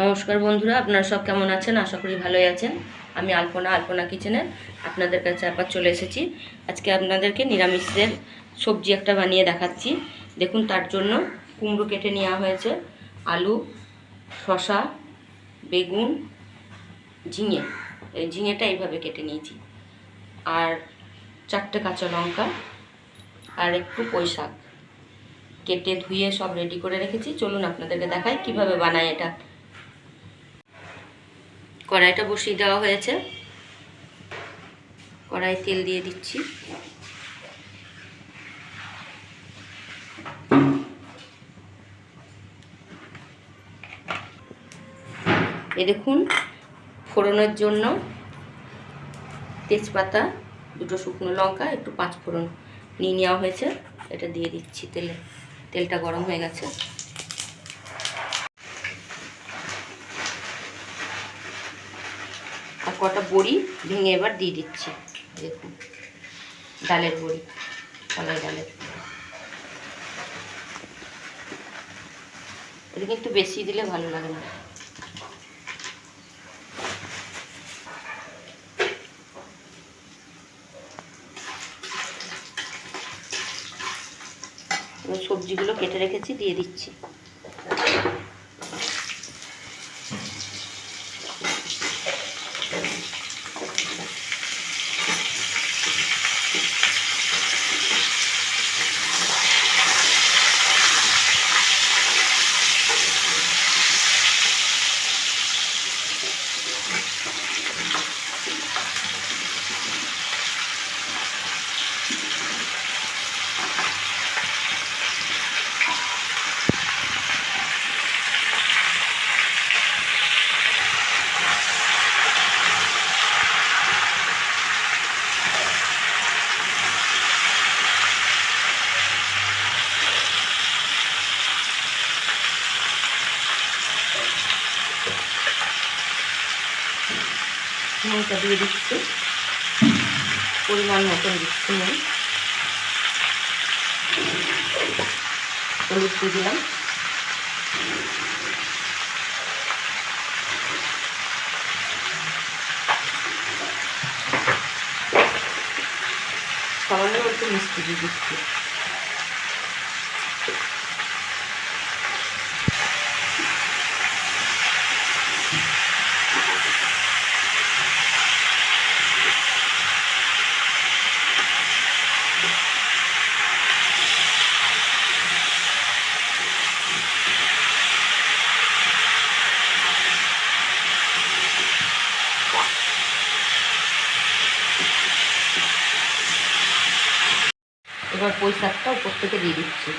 নমস্কার বন্ধুরা, আপনারা সব কেমন আছেন? আশা করি ভালোই আছেন। আমি আলপনা আলপনা কিচেনের আপনাদের কাছে আবার চলে এসেছি। আজকে আপনাদেরকে নিরামিষের সবজি একটা বানিয়ে দেখাচ্ছি। দেখুন, তার জন্য কুমড়ো কেটে নেওয়া হয়েছে, আলু শশা বেগুন, ঝিঙে। এই ঝিঙেটা এইভাবে কেটে নিয়েছি। আর চারটে কাঁচা লঙ্কা আর একটু পুঁই শাক কেটে ধুয়ে সব রেডি করে রেখেছি। চলুন আপনাদেরকে দেখাই কীভাবে বানায় এটা। কড়াইটা বসিয়ে দেওয়া হয়েছে। কড়াই তেল দিয়ে দিচ্ছি। এ দেখুন, ফোড়নের জন্য তেজপাতা, দুটো শুকনো লঙ্কা, একটু পাঁচ ফোড়ন নিয়ে নেওয়া হয়েছে। এটা দিয়ে দিচ্ছি তেলে। তেলটা গরম হয়ে গেছে। কটা বড়ি ভেঙে এবার দিয়ে দিচ্ছি। দেখুন, ডালের বড়ি কলাই ডালের এটা কিন্তু বেশি দিলে ভালো লাগে না। সবজিগুলো কেটে রেখেছি, দিয়ে দিচ্ছি। নুনটা দিয়ে দিচ্ছি। পরিমাণ মতন দিচ্ছি নুন। হলুদ দিয়ে দিলাম। সামান্য একটু মিষ্টি দিয়ে দিচ্ছি। এবার পুঁই শাকটা উপর থেকে দিয়ে দিচ্ছি।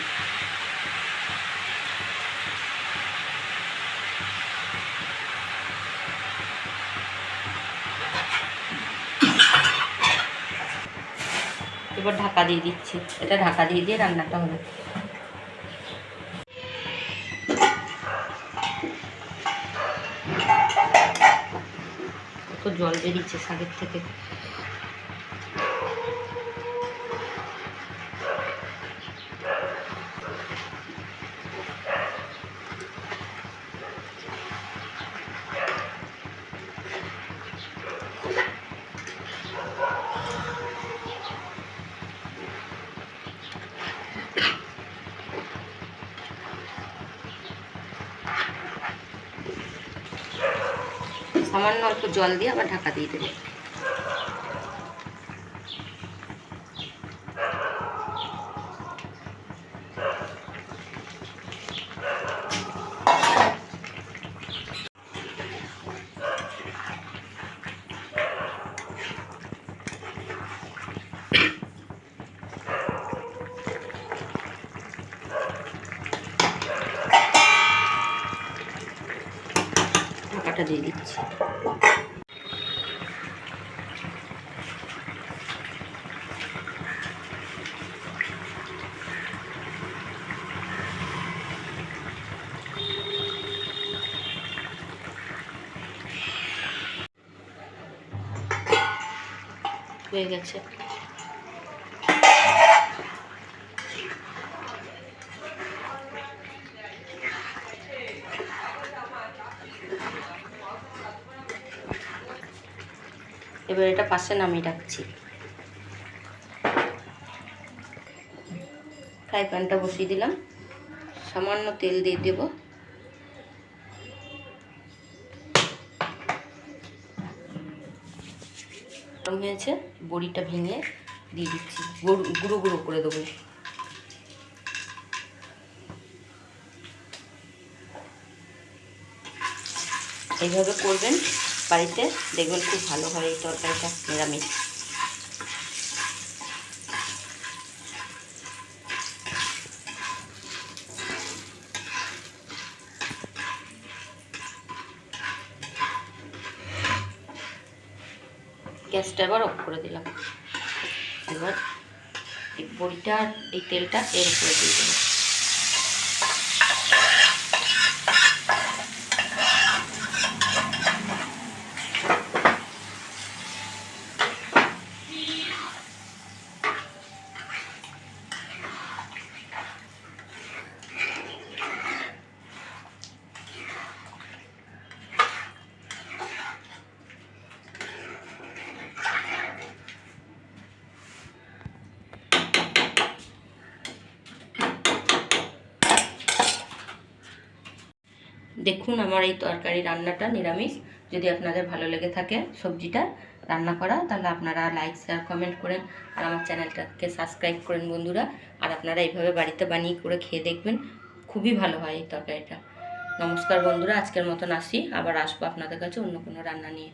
এবার ঢাকা দিয়ে দিচ্ছি। এটা ঢাকা দিয়ে দিয়ে রান্নাটা হবে। কত জল বেরিয়েছে শাকের থেকে। সামান্য অল্প জল দিয়ে আবার ঢাকা দিয়ে দেবে। হয়ে গেছে। এবার এটা পাশে নামিয়ে রাখছি। ফ্রাই প্যানটা বসিয়ে দিলাম। সামান্য তেল দিয়ে দেবো। গরম হয়েছে, বড়িটা ভেঙে দিয়ে দিচ্ছি। গুঁড়ো গুঁড়ো করে দেবো। এইভাবে করবেন বাড়িতে, দেখবেন খুব ভালো হয় এই তরকারিটা, নিরামিষ। গ্যাসটা এবার অফ করে দিলাম। এবার এই বড়িটা এই তেলটা এর উপরে দিয়ে দেবো দেখুন আমার এই তরকারি রান্নাটা নিরামিষ। যদি আপনাদের ভালো লেগে থাকে সবজিটা রান্না করা, তাহলে আপনারা লাইক শেয়ার কমেন্ট করেন। আর আমার চ্যানেলটাকে সাবস্ক্রাইব করেন বন্ধুরা। আর আপনারা এইভাবে বাড়িতে বানিয়ে করে খেয়ে দেখবেন, খুবই ভালো হয় এই তরকারিটা। নমস্কার বন্ধুরা, আজকের মতন আসি। আবার আসব আপনাদের কাছে অন্য কোনো রান্না নিয়ে।